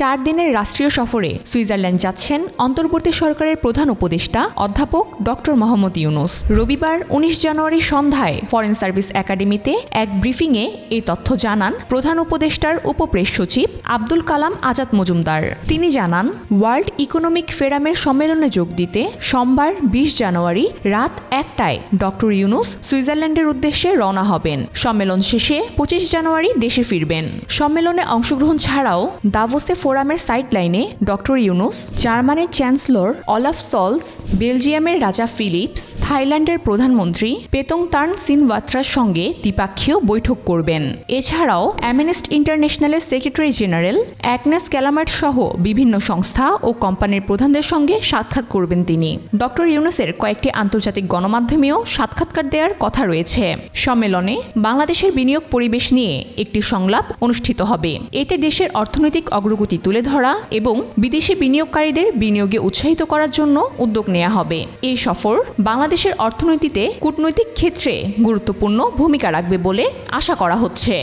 চার দিনের রাষ্ট্রীয় সফরে সুইজারল্যান্ড যাচ্ছেন অন্তর্বর্তী সরকারের প্রধান উপদেষ্টা অধ্যাপক ডক্টর মোহাম্মদ ইউনুস। রবিবার উনিশ জানুয়ারি সন্ধ্যায় ফরেন সার্ভিস একাডেমিতে এক ব্রিফিংয়ে এই তথ্য জানান প্রধান উপদেষ্টার উপপ্রেস সচিব আব্দুল কালাম আজাদ মজুমদার। তিনি জানান, ওয়ার্ল্ড ইকোনমিক ফেরামের সম্মেলনে যোগ দিতে সোমবার বিশ জানুয়ারি রাত একটায় ডক্টর ইউনুস সুইজারল্যান্ডের উদ্দেশ্যে রওনা হবেন। সম্মেলন শেষে পঁচিশ জানুয়ারি দেশে ফিরবেন। সম্মেলনে অংশগ্রহণ ছাড়াও দাভোসে ফোরামের সাইডলাইনে ডক্টর ইউনুস, জার্মানির চ্যান্সেলর অলাফ সলস বেলজিয়ামের রাজা ফিলিপস, থাইল্যান্ডের প্রধানমন্ত্রী পেতং তার্ন সিনওয়াত্রার সঙ্গে দ্বিপাক্ষীয় বৈঠক করবেন। এছাড়াও অ্যামনেস্ট ইন্টারন্যাশনালের সেক্রেটারি জেনারেল অ্যাগনেস ক্যালামার্ট সহ বিভিন্ন সংস্থা ও কোম্পানির প্রধানদের সঙ্গে সাক্ষাৎ করবেন তিনি। ডক্টর ইউনুসের কয়েকটি আন্তর্জাতিক গণমাধ্যমেও সাক্ষাৎকার দেওয়ার কথা রয়েছে। সম্মেলনে বাংলাদেশের বিনিয়োগ পরিবেশ নিয়ে একটি সংলাপ অনুষ্ঠিত হবে। এতে দেশের অর্থনৈতিক অগ্রগতি তুলে ধরা এবং বিদেশি বিনিয়োগকারীদের বিনিয়োগে উৎসাহিত করার জন্য উদ্যোগ নেওয়া হবে। এই সফর বাংলাদেশের অর্থনীতিতে কূটনৈতিক ক্ষেত্রে গুরুত্বপূর্ণ ভূমিকা রাখবে বলে আশা করা হচ্ছে।